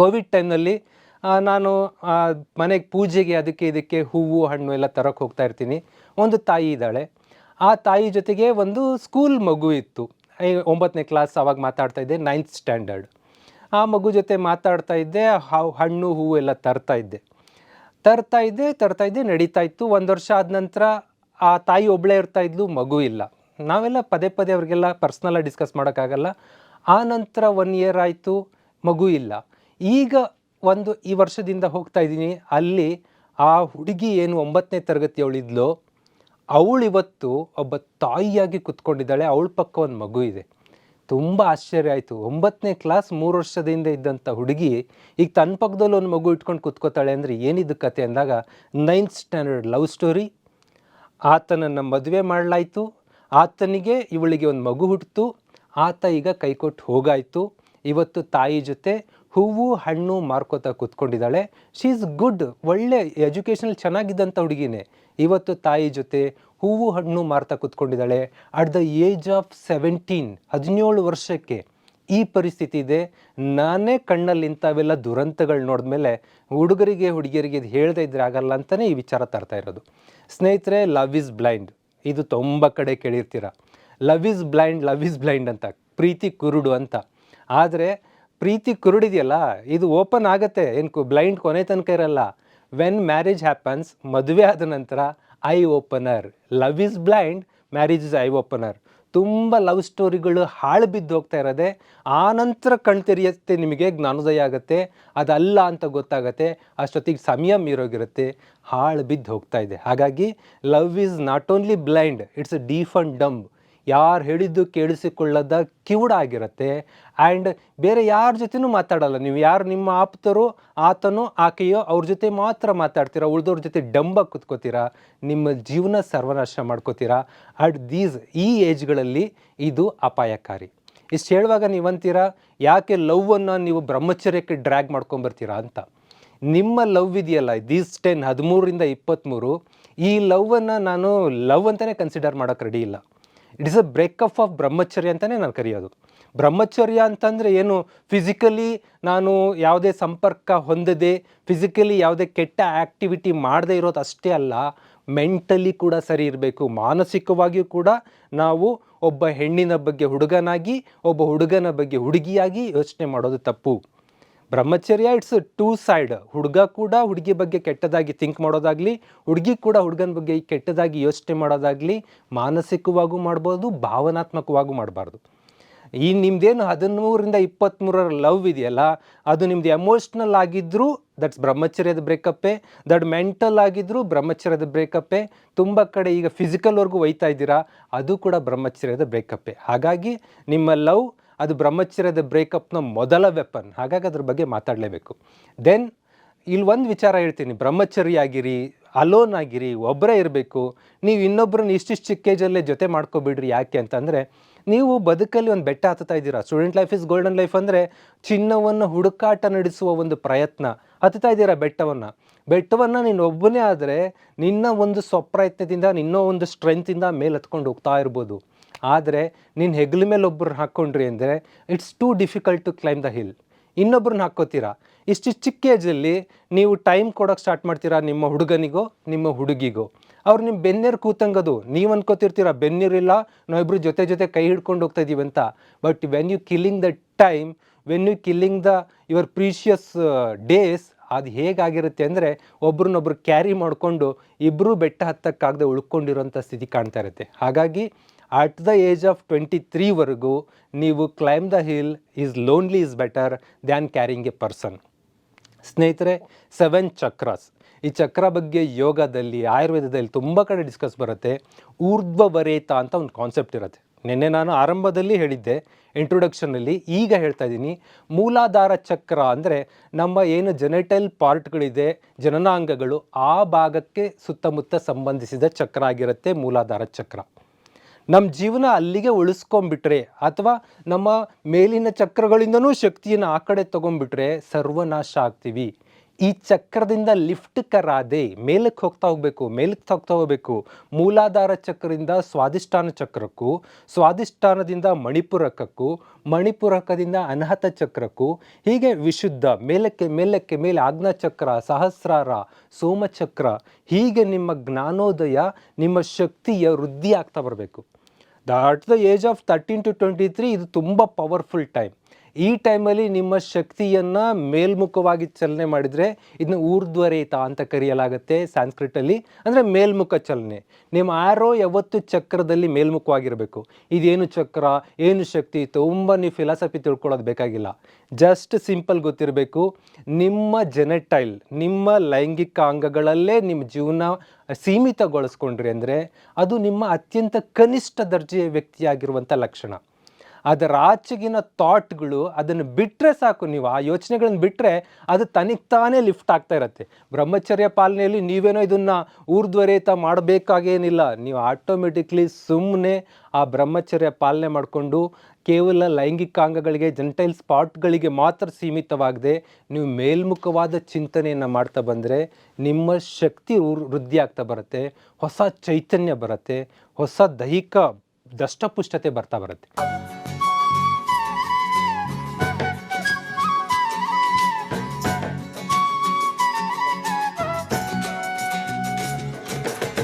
Covid ಟೈಮ್ನಲ್ಲಿ ನಾನು ಮನೆಗೆ ಪೂಜೆಗೆ ಅದಕ್ಕೆ ಇದಕ್ಕೆ ಹೂವು, ಹಣ್ಣು ಎಲ್ಲ ತರಕ್ಕೆ ಹೋಗ್ತಾ ಇರ್ತೀನಿ. ಒಂದು ತಾಯಿ ಇದ್ದಾಳೆ. ಆ ತಾಯಿ ಜೊತೆಗೆ ಒಂದು ಸ್ಕೂಲ್ ಮಗು ಇತ್ತು. ಒಂಬತ್ತನೇ ಕ್ಲಾಸ್ ಅವಾಗ ಮಾತಾಡ್ತಾ ಇದ್ದೆ ನೈನ್ತ್ ಸ್ಟ್ಯಾಂಡರ್ಡ್ ಆ ಮಗು ಜೊತೆ ಮಾತಾಡ್ತಾ ಇದ್ದೆ ಹಣ್ಣು, ಹೂವು ಎಲ್ಲ ತರ್ತಾ ಇದ್ದೆ. ತರ್ತಾ ಇದ್ದೆ ತರ್ತಾ ಇದ್ದೆ, ನಡೀತಾ ಇತ್ತು. ಒಂದು ವರ್ಷ ಆದ ನಂತರ ಆ ತಾಯಿ ಒಬ್ಬಳೇ ಇರ್ತಾ ಇದ್ಲು, ಮಗು ಇಲ್ಲ. ನಾವೆಲ್ಲ ಪದೇ ಪದೇ ಅವ್ರಿಗೆಲ್ಲ ಪರ್ಸ್ನಲ್ಲಾಗಿ ಡಿಸ್ಕಸ್ ಮಾಡೋಕ್ಕಾಗಲ್ಲ ಆ ನಂತರ ಒನ್ ಇಯರ್ ಆಯಿತು, ಮಗು ಇಲ್ಲ. ಈಗ ಒಂದು ಈ ವರ್ಷದಿಂದ ಹೋಗ್ತಾ ಇದ್ದೀನಿ. ಅಲ್ಲಿ ಆ ಹುಡುಗಿ ಏನು ಒಂಬತ್ತನೇ ತರಗತಿಯವಳಿದ್ಲೋ, ಅವಳು ಇವತ್ತು ಒಬ್ಬ ತಾಯಿಯಾಗಿ ಕುತ್ಕೊಂಡಿದ್ದಾಳೆ. ಅವಳ ಪಕ್ಕ ಒಂದು ಮಗು ಇದೆ. ತುಂಬ ಆಶ್ಚರ್ಯ ಆಯಿತು. ಒಂಬತ್ತನೇ ಕ್ಲಾಸ್ ಮೂರು ವರ್ಷದಿಂದ ಇದ್ದಂಥ ಹುಡುಗಿ ಈಗ ತನ್ನ ಪಕ್ಕದಲ್ಲಿ ಒಂದು ಮಗು ಇಟ್ಕೊಂಡು ಕುತ್ಕೋತಾಳೆ ಅಂದರೆ ಏನಿದು ಕತೆ ಅಂದಾಗ ನೈನ್ತ್ ಸ್ಟ್ಯಾಂಡರ್ಡ್ ಲವ್ ಸ್ಟೋರಿ ಆತನನ್ನು ಮದುವೆ ಮಾಡಲಾಯಿತು. ಆತನಿಗೆ ಇವಳಿಗೆ ಒಂದು ಮಗು ಹುಟ್ಟಿತು ಆತ ಈಗ ಕೈಕೊಟ್ಟು ಹೋಗಾಯಿತು. ಇವತ್ತು ತಾಯಿ ಜೊತೆ ಹೂವು, ಹಣ್ಣು ಮಾರ್ಕೋತ ಕೂತ್ಕೊಂಡಿದ್ದಾಳೆ. ಶಿ ಈಸ್ ಗುಡ್ ಒಳ್ಳೆ ಎಜುಕೇಷನಲ್ಲಿ ಚೆನ್ನಾಗಿದ್ದಂಥ ಹುಡುಗಿನೇ. ಇವತ್ತು ತಾಯಿ ಜೊತೆ ಹೂವು, ಹಣ್ಣು ಮಾರ್ತಾ ಕೂತ್ಕೊಂಡಿದ್ದಾಳೆ. At the age of seventeen ಹದಿನೇಳು ವರ್ಷಕ್ಕೆ ಈ ಪರಿಸ್ಥಿತಿ ಇದೆ. ನಾನೇ ಕಣ್ಣಲ್ಲಿ ಇಂಥವೆಲ್ಲ ದುರಂತಗಳು ನೋಡಿದ್ಮೇಲೆ ಹುಡುಗರಿಗೆ, ಹುಡುಗಿಯರಿಗೆ ಇದು ಹೇಳದೇ ಇದ್ರೆ ಆಗಲ್ಲ ಅಂತಲೇ ಈ ವಿಚಾರ ತರ್ತಾ ಇರೋದು. ಸ್ನೇಹಿತರೆ ಲವ್ ಇಸ್ ಬ್ಲೈಂಡ್ ಇದು ತುಂಬ ಕಡೆ ಕೇಳಿರ್ತೀರ. Love is blind love is blind ಅಂತ. ಪ್ರೀತಿ ಕುರುಡು ಅಂತ. ಆದರೆ ಪ್ರೀತಿ ಕುರುಡಿದೆಯಲ್ಲ, ಇದು ಓಪನ್ ಆಗುತ್ತೆ. ಏನು ಬ್ಲೈಂಡ್ ಕೊನೆ ತನಕ ಇರಲ್ಲ. ವೆನ್ ಮ್ಯಾರೇಜ್ ಹ್ಯಾಪನ್ಸ್ ಮದುವೆ ಆದ ನಂತರ eye opener love is blind marriage is eye opener ತುಂಬ ಲವ್ ಸ್ಟೋರಿಗಳು ಹಾಳು ಬಿದ್ದು ಹೋಗ್ತಾ ಇರೋದೆ. ಆ ನಂತರ ಕಣ್ ತೆರೆಯುತ್ತೆ ನಿಮಗೆ, ಜ್ಞಾನೋದಯ ಆಗುತ್ತೆ. ಅದಲ್ಲ ಅಂತ ಗೊತ್ತಾಗತ್ತೆ. ಅಷ್ಟೊತ್ತಿಗೆ ಸಮಯ ಮೀರೋಗಿರುತ್ತೆ. ಹಾಳು ಬಿದ್ದು ಹೋಗ್ತಾ ಇದೆ. ಹಾಗಾಗಿ love is not only blind it's deaf and dumb ಯಾರು ಹೇಳಿದ್ದು ಕೇಳಿಸಿಕೊಳ್ಳದ ಕಿವುಡಾಗಿರುತ್ತೆ ಆ್ಯಂಡ್ ಬೇರೆ ಯಾರ ಜೊತೆನೂ ಮಾತಾಡಲ್ಲ. ನೀವು ಯಾರು ನಿಮ್ಮ ಆಪ್ತರು, ಆತನೋ, ಆಕೆಯೋ ಅವ್ರ ಜೊತೆ ಮಾತ್ರ ಮಾತಾಡ್ತೀರಾ? ಉಳಿದವ್ರ ಜೊತೆ ಡಂಬ ಕುತ್ಕೋತೀರಾ? ನಿಮ್ಮ ಜೀವನ ಸರ್ವನಾಶ ಮಾಡ್ಕೋತೀರಾ? ಅಟ್ ದೀಸ್ ಈ ಏಜ್ಗಳಲ್ಲಿ ಇದು ಅಪಾಯಕಾರಿ. ಇಷ್ಟು ಹೇಳುವಾಗ ನೀವಂತೀರಾ? ಯಾಕೆ ಲವ್ವನ್ನು ನೀವು ಬ್ರಹ್ಮಚರ್ಯಕ್ಕೆ ಡ್ರ್ಯಾಗ್ ಮಾಡ್ಕೊಂಬರ್ತೀರಾ ಅಂತ. ನಿಮ್ಮ ಲವ್ ಇದೆಯಲ್ಲ ದೀಸ್ ಟೆನ್ ಹದಿಮೂರರಿಂದ ಇಪ್ಪತ್ತ್ಮೂರು ಈ ಲವ್ವನ್ನು ನಾನು ಲವ್ ಅಂತಲೇ ಕನ್ಸಿಡರ್ ಮಾಡೋಕ್ಕೆ ರೆಡಿ ಇಲ್ಲ. It is a breakup of brahmacharya ಅಂತಲೇ ನಾನು ಕರೆಯೋದು. ಬ್ರಹ್ಮಚರ್ಯ ಅಂತಂದರೆ ಏನು? ಫಿಸಿಕಲಿ ನಾನು ಯಾವುದೇ ಸಂಪರ್ಕ ಹೊಂದದೆ ಫಿಸಿಕಲಿ ಯಾವುದೇ ಕೆಟ್ಟ ಆ್ಯಕ್ಟಿವಿಟಿ ಮಾಡದೇ ಇರೋದು ಅಷ್ಟೇ ಅಲ್ಲ ಮೆಂಟಲಿ ಕೂಡ ಸರಿ ಇರಬೇಕು. ಮಾನಸಿಕವಾಗಿಯೂ ಕೂಡ ನಾವು ಒಬ್ಬ ಹೆಣ್ಣಿನ ಬಗ್ಗೆ ಹುಡುಗನಾಗಿ, ಒಬ್ಬ ಹುಡುಗನ ಬಗ್ಗೆ ಹುಡುಗಿಯಾಗಿ ಯೋಚನೆ ಮಾಡೋದು ತಪ್ಪು. ಬ್ರಹ್ಮಚರ್ಯ ಇಟ್ಸ್ ಟೂ ಸೈಡ್ ಹುಡುಗ ಕೂಡ ಹುಡುಗಿ ಬಗ್ಗೆ ಕೆಟ್ಟದಾಗಿ ಥಿಂಕ್ ಮಾಡೋದಾಗಲಿ, ಹುಡುಗಿ ಕೂಡ ಹುಡುಗನ ಬಗ್ಗೆ ಕೆಟ್ಟದಾಗಿ ಯೋಚನೆ ಮಾಡೋದಾಗಲಿ, ಮಾನಸಿಕವಾಗೂ ಮಾಡ್ಬೋದು, ಭಾವನಾತ್ಮಕವಾಗೂ ಮಾಡಬಾರ್ದು. ಈ ನಿಮ್ದೇನು ಹದಿಮೂರರಿಂದ ಇಪ್ಪತ್ತ್ಮೂರರ ಲವ್ ಇದೆಯಲ್ಲ, ಅದು ನಿಮ್ದು ಎಮೋಷ್ನಲ್ ಆಗಿದ್ದರೂ ದಟ್ಸ್ ಬ್ರಹ್ಮಚರ್ಯದ ಬ್ರೇಕಪ್ಪೇ ದಟ್ ಮೆಂಟಲ್ ಆಗಿದ್ದರೂ ಬ್ರಹ್ಮಚರ್ಯದ ಬ್ರೇಕಪ್ಪೇ ತುಂಬ ಕಡೆ ಈಗ ಫಿಸಿಕಲ್ವರೆಗೂ ಒಯ್ತಾ ಇದ್ದೀರಾ, ಅದು ಕೂಡ ಬ್ರಹ್ಮಚರ್ಯದ ಬ್ರೇಕಪ್ಪೇ ಹಾಗಾಗಿ ನಿಮ್ಮ ಲವ್ ಅದು ಬ್ರಹ್ಮಚರ್ಯದ ಬ್ರೇಕಪ್ನ ಮೊದಲ ವೆಪನ್ ಹಾಗಾಗಿ ಅದ್ರ ಬಗ್ಗೆ ಮಾತಾಡಲೇಬೇಕು. ದೆನ್ ಇಲ್ಲಿ ಒಂದು ವಿಚಾರ ಹೇಳ್ತೀನಿ. ಬ್ರಹ್ಮಚರ್ಯ ಆಗಿರಿ ಅಲೋನ್ ಆಗಿರಿ ಒಬ್ಬರೇ ಇರಬೇಕು. ನೀವು ಇನ್ನೊಬ್ಬರನ್ನ ಇಷ್ಟಿಷ್ಟು ಚಿಕ್ಕ ಏಜಲ್ಲೇ ಜೊತೆ ಮಾಡ್ಕೊಬಿಡ್ರಿ ಯಾಕೆ ಅಂತಂದರೆ, ನೀವು ಬದುಕಲ್ಲಿ ಒಂದು ಬೆಟ್ಟ ಹತ್ತುತ್ತಾ ಇದ್ದೀರಾ? Student life is golden life ಅಂದರೆ ಚಿನ್ನವನ್ನು ಹುಡುಕಾಟ ನಡೆಸುವ ಒಂದು ಪ್ರಯತ್ನ. ಹತ್ತುತ್ತಾ ಇದ್ದೀರಾ ಬೆಟ್ಟವನ್ನು? ಬೆಟ್ಟವನ್ನು ನೀನು ಒಬ್ಬನೇ ಆದರೆ ನಿನ್ನ ಒಂದು ಸ್ವಪ್ರಯತ್ನದಿಂದ, ನಿನ್ನೋ ಒಂದು ಸ್ಟ್ರೆಂತಿಂದ ಮೇಲೆ ಹತ್ಕೊಂಡು ಹೋಗ್ತಾ ಇರ್ಬೋದು. ಆದರೆ ನೀನು ಹೆಗಲ ಮೇಲೆ ಒಬ್ಬರನ್ನ ಹಾಕ್ಕೊಂಡ್ರಿ ಅಂದರೆ it's too difficult to climb the hill ಇನ್ನೊಬ್ರನ್ನ ಹಾಕ್ಕೋತೀರಾ? ಇಷ್ಟು ಚಿಕ್ಕ ಏಜಲ್ಲಿ ನೀವು ಟೈಮ್ ಕೊಡೋಕೆ ಸ್ಟಾರ್ಟ್ ಮಾಡ್ತೀರಾ ನಿಮ್ಮ ಹುಡುಗನಿಗೋ, ನಿಮ್ಮ ಹುಡುಗಿಗೋ? ಅವ್ರು ನಿಮ್ಮ ಬೆನ್ನೇರು ಕೂತಂಗದು. ನೀವು ಅನ್ಕೋತಿರ್ತೀರ ಬೆನ್ನಿರಿಲ್ಲ ನಾವಿಬ್ರು ಜೊತೆ ಜೊತೆ ಕೈ ಹಿಡ್ಕೊಂಡು ಹೋಗ್ತಾ ಇದ್ದೀವಿ ಅಂತ but when you killing the time when you killing the your precious days ಅದು ಹೇಗಾಗಿರುತ್ತೆ ಅಂದರೆ ಒಬ್ರನ್ನೊಬ್ರು ಕ್ಯಾರಿ ಮಾಡಿಕೊಂಡು ಇಬ್ಬರೂ ಬೆಟ್ಟ ಹತ್ತಕ್ಕಾಗದೆ ಉಳ್ಕೊಂಡಿರೋಂಥ ಸ್ಥಿತಿ ಕಾಣ್ತಾ ಇರುತ್ತೆ. ಹಾಗಾಗಿ at the age of twenty ತ್ರೀವರೆಗೂ ನೀವು climb the hill is lonely is better than carrying a person ಸ್ನೇಹಿತರೆ ಸೆವೆನ್ ಚಕ್ರಾಸ್ ಈ ಚಕ್ರ ಬಗ್ಗೆ ಯೋಗದಲ್ಲಿ, ಆಯುರ್ವೇದದಲ್ಲಿ ತುಂಬ ಕಡೆ ಡಿಸ್ಕಸ್ ಬರುತ್ತೆ. ಊರ್ಧ್ವವರೇತ ಅಂತ ಒಂದು ಕಾನ್ಸೆಪ್ಟ್ ಇರುತ್ತೆ. ನಿನ್ನೆ ನಾನು ಆರಂಭದಲ್ಲಿ ಹೇಳಿದ್ದೆ ಇಂಟ್ರೊಡಕ್ಷನಲ್ಲಿ ಈಗ ಹೇಳ್ತಾ ಇದ್ದೀನಿ. ಮೂಲಾಧಾರ ಚಕ್ರ ಅಂದರೆ ನಮ್ಮ ಏನು ಜೆನೆಟಲ್ ಪಾರ್ಟ್ಗಳಿದೆ ಜನನಾಂಗಗಳು ಆ ಭಾಗಕ್ಕೆ ಸುತ್ತಮುತ್ತ ಸಂಬಂಧಿಸಿದ ಚಕ್ರ ಆಗಿರುತ್ತೆ ಮೂಲಾಧಾರ ಚಕ್ರ. ನಮ್ಮ ಜೀವನ ಅಲ್ಲಿಗೆ ಉಳಿಸ್ಕೊಂಡ್ಬಿಟ್ರೆ ಅಥವಾ ನಮ್ಮ ಮೇಲಿನ ಚಕ್ರಗಳಿಂದನೂ ಶಕ್ತಿಯನ್ನು ಆ ಕಡೆ ತಗೊಂಡ್ಬಿಟ್ರೆ ಸರ್ವನಾಶ ಆಗ್ತೀವಿ. ಈ ಚಕ್ರದಿಂದ ಲಿಫ್ಟ್ ಕರಾದೆ, ಮೇಲಕ್ಕೆ ಹೋಗ್ತಾ ಹೋಗ್ಬೇಕು, ಮೇಲಕ್ಕೆ ಹೋಗ್ತಾ ಹೋಗಬೇಕು, ಮೂಲಾಧಾರ ಚಕ್ರದಿಂದ ಸ್ವಾದಿಷ್ಠಾನ ಚಕ್ರಕ್ಕೂ ಸ್ವಾದಿಷ್ಠಾನದಿಂದ ಮಣಿಪುರಕಕ್ಕೂ, ಮಣಿಪುರಕದಿಂದ ಅನಾಹತ ಚಕ್ರಕ್ಕೂ, ಹೀಗೆ ವಿಶುದ್ಧ, ಮೇಲಕ್ಕೆ ಮೇಲಕ್ಕೆ ಮೇಲೆ ಆಜ್ಞಾ ಚಕ್ರ ಸಹಸ್ರಾರ, ಸೋಮಚಕ್ರ, ಹೀಗೆ ನಿಮ್ಮ ಜ್ಞಾನೋದಯ, ನಿಮ್ಮ ಶಕ್ತಿಯ ವೃದ್ಧಿ ಆಗ್ತಾ ಬರಬೇಕು. That the age of thirteen to twenty three ಇದು ತುಂಬ ಪವರ್ಫುಲ್ ಟೈಮ್ ಈ ಟೈಮಲ್ಲಿ ನಿಮ್ಮ ಶಕ್ತಿಯನ್ನು ಮೇಲ್ಮುಖವಾಗಿ ಚಲನೆ ಮಾಡಿದರೆ ಇದನ್ನ ಊರ್ಧ್ವರೇತ ಅಂತ ಕರೆಯಲಾಗುತ್ತೆ ಸಂಸ್ಕೃತಲ್ಲಿ ಅಂದರೆ ಮೇಲ್ಮುಖ ಚಲನೆ. ನಿಮ್ಮ ಆರೋ ಯಾವತ್ತು ಚಕ್ರದಲ್ಲಿ ಮೇಲ್ಮುಖವಾಗಿರಬೇಕು? ಇದೇನು ಚಕ್ರ? ಏನು ಶಕ್ತಿ? ತುಂಬ ನೀವು ಫಿಲಾಸಫಿ ತಿಳ್ಕೊಳ್ಳೋದು ಬೇಕಾಗಿಲ್ಲ. ಜಸ್ಟ್ ಸಿಂಪಲ್ ಗೊತ್ತಿರಬೇಕು. ನಿಮ್ಮ ಜೆನೆಟೈಲ್ ನಿಮ್ಮ ಲೈಂಗಿಕ ಅಂಗಗಳಲ್ಲೇ ನಿಮ್ಮ ಜೀವನ ಸೀಮಿತಗೊಳಿಸ್ಕೊಂಡ್ರಿ ಅಂದರೆ ಅದು ನಿಮ್ಮ ಅತ್ಯಂತ ಕನಿಷ್ಠ ದರ್ಜೆಯ ವ್ಯಕ್ತಿಯಾಗಿರುವಂಥ ಲಕ್ಷಣ. ಅದರ ಆಚೆಗಿನ ಥಾಟ್ಗಳು ಅದನ್ನು ಬಿಟ್ಟರೆ ಸಾಕು ನೀವು. ಆ ಯೋಚನೆಗಳನ್ನು ಬಿಟ್ಟರೆ ಅದು ತನಿಗೆ ತಾನೇ ಲಿಫ್ಟ್ ಆಗ್ತಾ ಇರುತ್ತೆ. ಬ್ರಹ್ಮಚರ್ಯ ಪಾಲನೆಯಲ್ಲಿ ನೀವೇನೋ ಇದನ್ನು ಊರ್ಧ್ವರೇತ ಮಾಡಬೇಕಾಗೇನಿಲ್ಲ. ನೀವು ಆಟೋಮೆಟಿಕ್ಲಿ ಸುಮ್ಮನೆ ಆ ಬ್ರಹ್ಮಚರ್ಯ ಪಾಲನೆ ಮಾಡಿಕೊಂಡು ಕೇವಲ ಲೈಂಗಿಕ ಅಂಗಗಳಿಗೆ ಜಂಟೈಲ್ ಸ್ಪಾಟ್ಗಳಿಗೆ ಮಾತ್ರ ಸೀಮಿತವಾಗದೆ ನೀವು ಮೇಲ್ಮುಖವಾದ ಚಿಂತನೆಯನ್ನು ಮಾಡ್ತಾ ಬಂದರೆ ನಿಮ್ಮ ಶಕ್ತಿ ವೃದ್ಧಿ ಆಗ್ತಾ ಬರುತ್ತೆ. ಹೊಸ ಚೈತನ್ಯ ಬರುತ್ತೆ. ಹೊಸ ದೈಹಿಕ ದಷ್ಟಪುಷ್ಟತೆ ಬರ್ತಾ ಬರುತ್ತೆ.